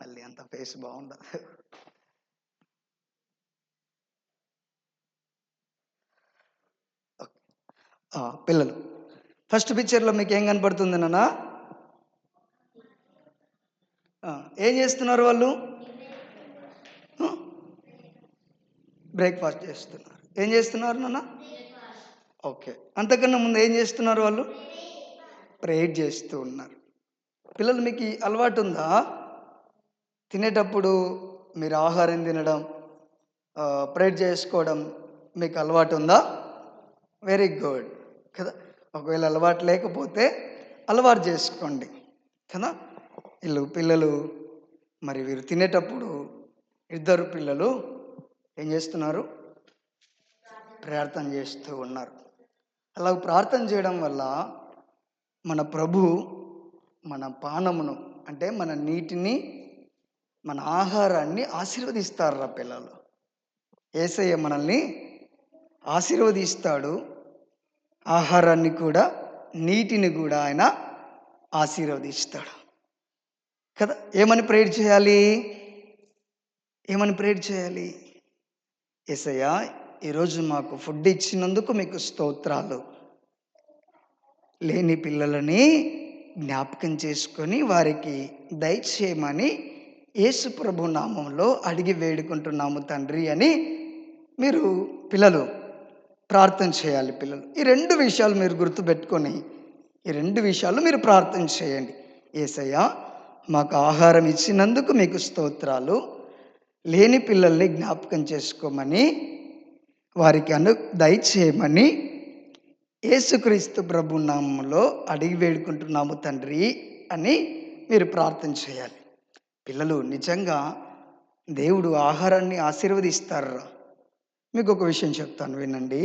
మళ్ళీ అంత ఫేస్ బాగుండదు. పిల్లలు. ఫస్ట్ పిక్చర్లో మీకు ఏం కనపడుతుంది నాన్న? ఏం చేస్తున్నారు వాళ్ళు? బ్రేక్ఫాస్ట్ చేస్తున్నారు. ఏం చేస్తున్నారు నాన్న? ఓకే. అంతకన్నా ముందు ఏం చేస్తున్నారు వాళ్ళు? ప్రేయర్ చేస్తూ ఉన్నారు. పిల్లలు మీకు అలవాటు ఉందా? తినేటప్పుడు మీరు ఆహారం తినడం ప్రేయర్ చేసుకోవడం మీకు అలవాటు ఉందా? Very good. కదా? ఒకవేళ అలవాటు లేకపోతే అలవాటు చేసుకోండి. కదా? వీళ్ళు పిల్లలు మరి వీరు తినేటప్పుడు ఇద్దరు పిల్లలు ఏం చేస్తున్నారు? ప్రార్థన చేస్తూ ఉన్నారు. అలా ప్రార్థన చేయడం వల్ల మన ప్రభు మన పానమును అంటే మన నీటిని మన ఆహారాన్ని ఆశీర్వదిస్తారా పిల్లలు. ఏసయ్య మనల్ని ఆశీర్వదిస్తాడు. ఆహారాన్ని కూడా నీటిని కూడా ఆయన ఆశీర్వదిస్తాడు. కదా ఏమని ప్రేయర్ చేయాలి? ఏమని ప్రేయర్ చేయాలి? ఏసయ్య ఈరోజు మాకు ఫుడ్ ఇచ్చినందుకు మీకు స్తోత్రాలు. లేని పిల్లలని జ్ఞాపకం చేసుకొని వారికి దయచేయమని యేసు ప్రభు నామంలో అడిగి వేడుకుంటున్నాము తండ్రి అని మీరు పిల్లలు ప్రార్థన చేయాలి పిల్లలు. ఈ రెండు విషయాలు మీరు గుర్తుపెట్టుకొని ఈ రెండు విషయాలు మీరు ప్రార్థన చేయండి. ఏసయ్య మాకు ఆహారం ఇచ్చినందుకు మీకు స్తోత్రాలు. లేని పిల్లల్ని జ్ఞాపకం చేసుకోమని వారికి అను దయచేయమని యేసుక్రీస్తు ప్రభు నామంలో అడిగి వేడుకుంటున్నాము తండ్రి అని మీరు ప్రార్థన చేయాలి. పిల్లలు నిజంగా దేవుడు ఆహారాన్ని ఆశీర్వదిస్తారా? మీకు ఒక విషయం చెప్తాను వినండి.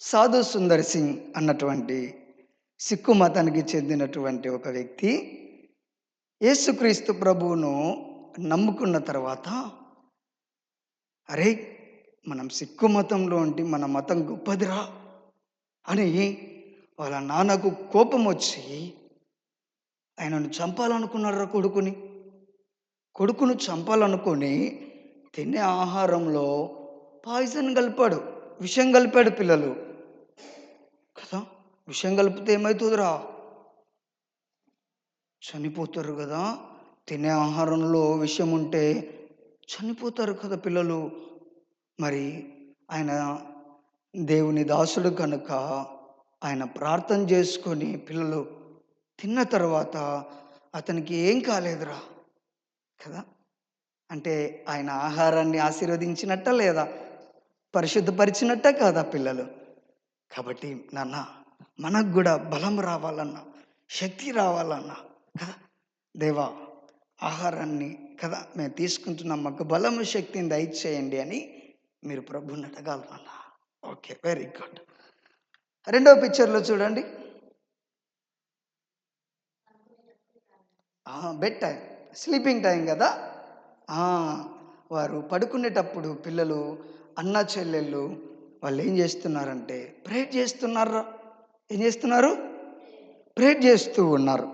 సాధు సుందర్ సింగ్ అన్నటువంటి సిక్కు మతానికి చెందినటువంటి ఒక వ్యక్తి యేసుక్రీస్తు ప్రభువును నమ్ముకున్న తర్వాత అరే మనం సిక్కు మతంలో ఉంటే మన మతం గొప్పదిరా అని వాళ్ళ నాన్నకు కోపం వచ్చి ఆయనను చంపాలనుకున్నారా కొడుకుని? కొడుకును చంపాలనుకొని తినే ఆహారంలో పాయిజన్ కలిపాడు విషం కలిపాడు పిల్లలు. కదా విషం కలిపితే ఏమవుతుందిరా చనిపోతారు కదా తినే ఆహారంలో విషం ఉంటే చనిపోతారు కదా పిల్లలు. మరి ఆయన దేవుని దాసుడు కనుక ఆయన ప్రార్థన చేసుకొని పిల్లలు తిన్న తర్వాత అతనికి ఏం కాలేదురా? కదా? అంటే ఆయన ఆహారాన్ని ఆశీర్వదించినట్ట లేదా? పరిశుద్ధపరిచినట్ట కాదా పిల్లలు? కాబట్టి నాన్న మనకు కూడా బలం రావాలన్నా శక్తి రావాలన్నా కదా? దేవా ఆహారాన్ని కదా మేము తీసుకుంటున్నాం. మాకు బలము శక్తిని దయచేయండి అని మీరు ప్రభుని అడగాలన్నా ఓకే వెరీ గుడ్. రెండవ పిక్చర్లో చూడండి. బెడ్ టైం స్లీపింగ్ టైం కదా? వారు పడుకునేటప్పుడు పిల్లలు అన్న చెల్లెళ్ళు వాళ్ళు ఏం చేస్తున్నారంటే ప్రేర్ చేస్తున్నారు. ఏం చేస్తున్నారు? ప్రేర్ చేస్తూ ఉన్నారు.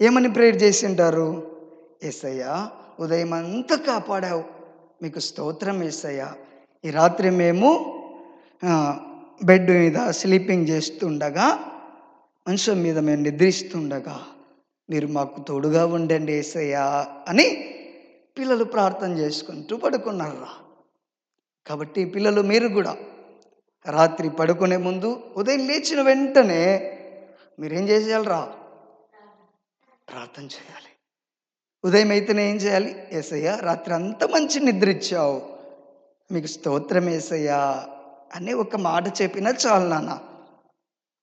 ఏమని ప్రేర్ చేసి ఉంటారు ఏసయ్యా ఉదయం అంతా కాపాడావు. మీకు స్తోత్రం ఏసయ్యా. ఈ రాత్రి మేము బెడ్ మీద స్లీపింగ్ చేస్తుండగా మంచం మీద మేము నిద్రిస్తుండగా మీరు మాకు తోడుగా ఉండండి ఏసయ్యా అని పిల్లలు ప్రార్థన చేసుకుంటూ పడుకున్నారా? కాబట్టి పిల్లలు మీరు కూడా రాత్రి పడుకునే ముందు ఉదయం లేచిన వెంటనే మీరేం చేసేయాలరా? ప్రార్థన చేయాలి. ఉదయం అయితేనే ఏం చేయాలి? ఏసయ్యా రాత్రి అంత మంచి నిద్ర ఇచ్చావు. మీకు స్తోత్రం ఏసయ్యా అని ఒక మాట చెప్పినా చాలు నాన్న.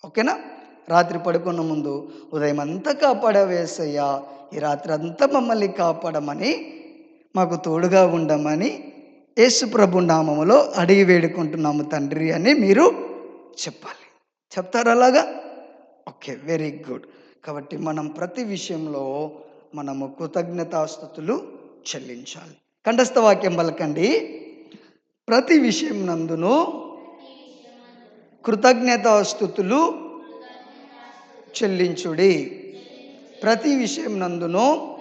ఓకేనా? రాత్రి పడుకున్న ముందు ఉదయం అంతా కాపాడవేసయ్యా. ఈ రాత్రి అంతా మమ్మల్ని కాపాడమని మాకు తోడుగా ఉండమని యేసుప్రభు నామములో అడిగి వేడుకుంటున్నాము తండ్రి అని మీరు చెప్పాలి. చెప్తారు అలాగా? Okay very good. కాబట్టి మనం ప్రతి విషయంలో మనము కృతజ్ఞతాస్థుతులు చెల్లించాలి. కంఠస్థ వాక్యం పలకండి. ప్రతి విషయం నందును కృతజ్ఞతాస్థుతులు చెల్లించుడి. ప్రతి విషయం నందును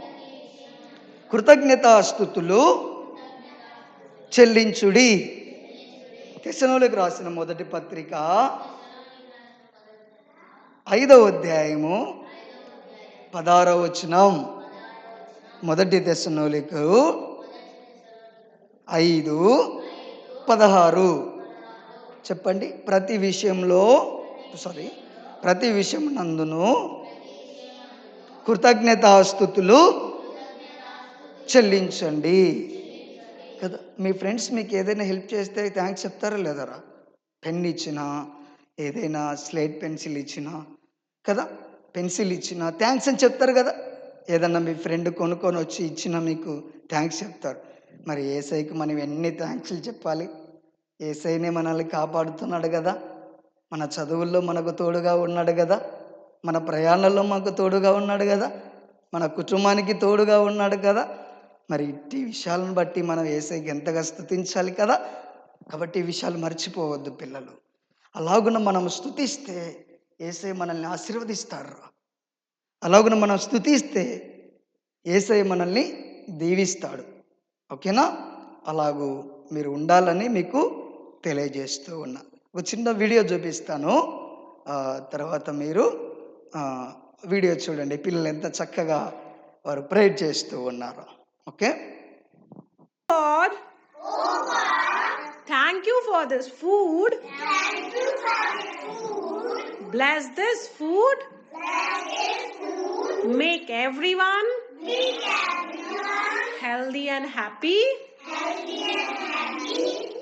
కృతజ్ఞతాస్థుతులు చెల్లించుడి. తెసనోలకు రాసిన మొదటి పత్రిక ఐదవ అధ్యాయము పదారవ వచనం. మొదటి దశనోలికు ఐదు పదహారు. చెప్పండి ప్రతి విషయంలో సారీ ప్రతి విషయం నందును. కృతజ్ఞతాస్థుతులు చెల్లించండి. కదా మీ ఫ్రెండ్స్ మీకు ఏదైనా హెల్ప్ చేస్తే థ్యాంక్స్ చెప్తారా లేదరా? పెన్ ఇచ్చినా ఏదైనా స్లేట్ పెన్సిల్ ఇచ్చినా కదా పెన్సిల్ ఇచ్చినా థ్యాంక్స్ అని చెప్తారు కదా. ఏదన్నా మీ ఫ్రెండ్ కొనుక్కొని వచ్చి ఇచ్చినా మీకు థ్యాంక్స్ చెప్తారు. మరి ఏసైకి మనం ఎన్ని థ్యాంక్స్లు చెప్పాలి? ఏసైనే మనల్ని కాపాడుతున్నాడు కదా. మన చదువుల్లో మనకు తోడుగా ఉన్నాడు కదా. మన ప్రయాణంలో మనకు తోడుగా ఉన్నాడు కదా. మన కుటుంబానికి తోడుగా ఉన్నాడు కదా. మరి ఇట్టి విషయాలను బట్టి మనం ఏసైకి ఎంతగా స్థుతించాలి కదా. కాబట్టి ఈ విషయాలు మర్చిపోవద్దు పిల్లలు. అలాగున మనం స్థుతిస్తే ఏసై మనల్ని ఆశీర్వదిస్తారు అలాగున మనం స్థుతిస్తే ఏసై మనల్ని దీవిస్తాడు. ఓకేనా? అలాగూ మీరు ఉండాలని మీకు తెలియజేస్తూ ఉన్నా. ఒక చిన్న వీడియో చూపిస్తాను. తర్వాత మీరు వీడియో చూడండి. పిల్లలు ఎంత చక్కగా వారు ప్రేర్ చేస్తూ ఉన్నారు. Okay? Thank you for this food bless this food make everyone healthy and happy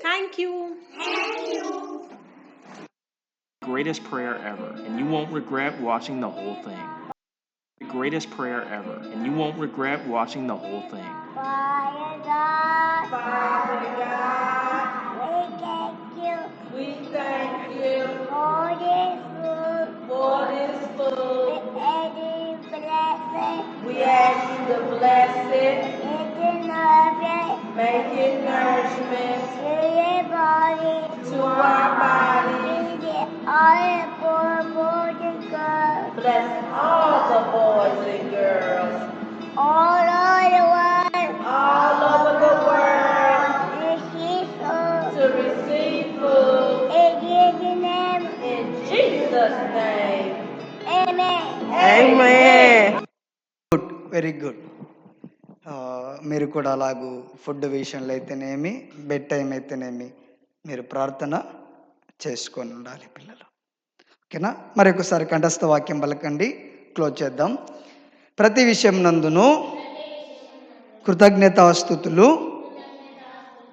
thank you greatest prayer ever, and you won't regret watching the whole thing. The greatest prayer ever, and you won't regret watching the whole thing. Father the poor boys and girls Bless all the boys and girls all over the world. all over the world Receive food. to receive food In Jesus' name, in Jesus' name. amen. Amen. Good very good మీరు కూడా అలాగూ food విషయంలో అయితేనేమి bed time అయితేనేమి మీరు ప్రార్థన చేసుకొని ఉండాలి పిల్లలు ఓకేనా మరి ఒకసారి కంఠస్థ వాక్యం పలకండి. క్లోజ్ చేద్దాం. ప్రతి విషయం నందును కృతజ్ఞతాస్థుతులు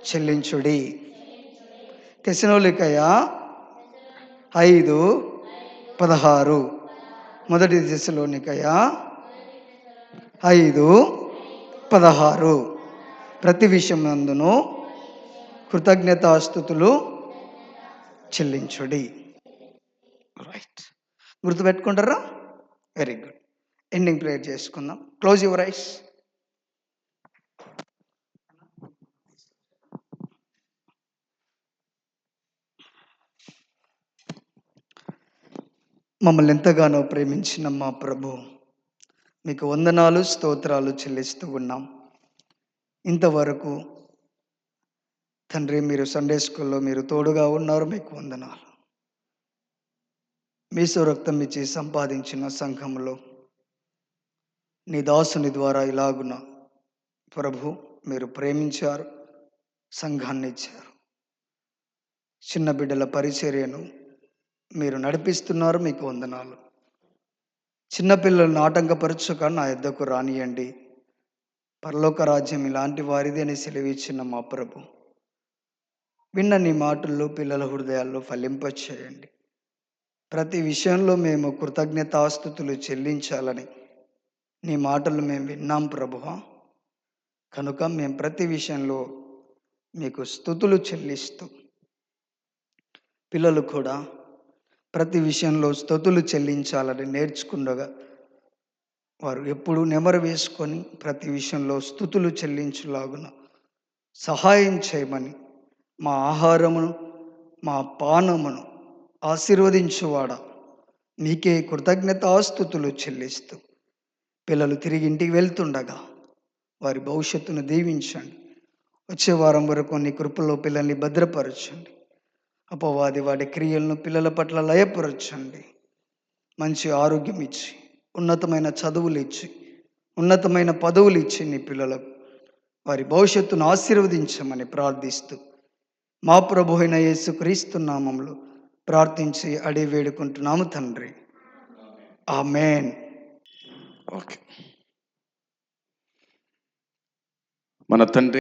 చెల్లించుడి. తెసినోలికయ ఐదు పదహారు. మొదటి దశలోనికయ ఐదు పదహారు. ప్రతి విషయం నందును కృతజ్ఞతాస్థుతులు చెల్లించుడి. రైట్ గుర్తుపెట్టుకుంటారా? వెరీ గుడ్ ఎండింగ్ ప్రేయర్ చేసుకుందాం. క్లోజ్ యువర్ ఐస్ మమ్మల్ని ఎంతగానో ప్రేమించిన మా ప్రభు మీకు వందనాలు స్తోత్రాలు చెల్లిస్తూ ఉన్నాం. ఇంతవరకు తండ్రి మీరు సండే స్కూల్లో మీరు తోడుగా ఉన్నారు మీకు వందనాలు. మీసు రక్తం ఇచ్చి సంపాదించిన సంఘంలో నీ దాసుని ద్వారా ఇలాగున ప్రభు మీరు ప్రేమించారు సంఘాన్ని ఇచ్చారు. చిన్న బిడ్డల పరిచర్యను మీరు నడిపిస్తున్నారు మీకు వందనాలు. చిన్నపిల్లలను ఆటంకపరచుక నా ఇద్దకు రానియండి. పరలోక రాజ్యం ఇలాంటి వారిది అని సెలవిచ్చిన మా ప్రభు. విన్న నీ మాటల్లో పిల్లల హృదయాల్లో ఫలింపచేయండి. ప్రతి విషయంలో మేము కృతజ్ఞతాస్థుతులు చెల్లించాలని నీ మాటలు మేము విన్నాం ప్రభువ. కనుక మేము ప్రతి విషయంలో మీకు స్థుతులు చెల్లిస్తూ పిల్లలు కూడా ప్రతి విషయంలో స్థుతులు చెల్లించాలని నేర్చుకుండగా వారు ఎప్పుడు నెమరు వేసుకొని ప్రతి విషయంలో స్థుతులు చెల్లించులాగున సహాయం చేయమని మా ఆహారమును మా పానమును ఆశీర్వదించువాడా? మీకే కృతజ్ఞతాస్థుతులు చెల్లిస్తూ పిల్లలు తిరిగి ఇంటికి వెళ్తుండగా వారి భవిష్యత్తును దీవించండి. వచ్చే వారం వరకు నీ కృపలో పిల్లల్ని భద్రపరచండి. అపవాది వాడి క్రియలను పిల్లల పట్ల లయపరచండి. మంచి ఆరోగ్యం ఇచ్చి ఉన్నతమైన చదువులు ఇచ్చి ఉన్నతమైన పదవులు ఇచ్చి నీ పిల్లలకు వారి భవిష్యత్తును ఆశీర్వదించమని ప్రార్థిస్తూ మా ప్రభు అయిన యేసు క్రీస్తు నామంలో ప్రార్థించి అడి వేడుకుంటున్నాము తండ్రి. ఆమెన్. ఓకే. మన తండ్రి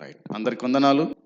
రైట్. అందరికి వందనాలు.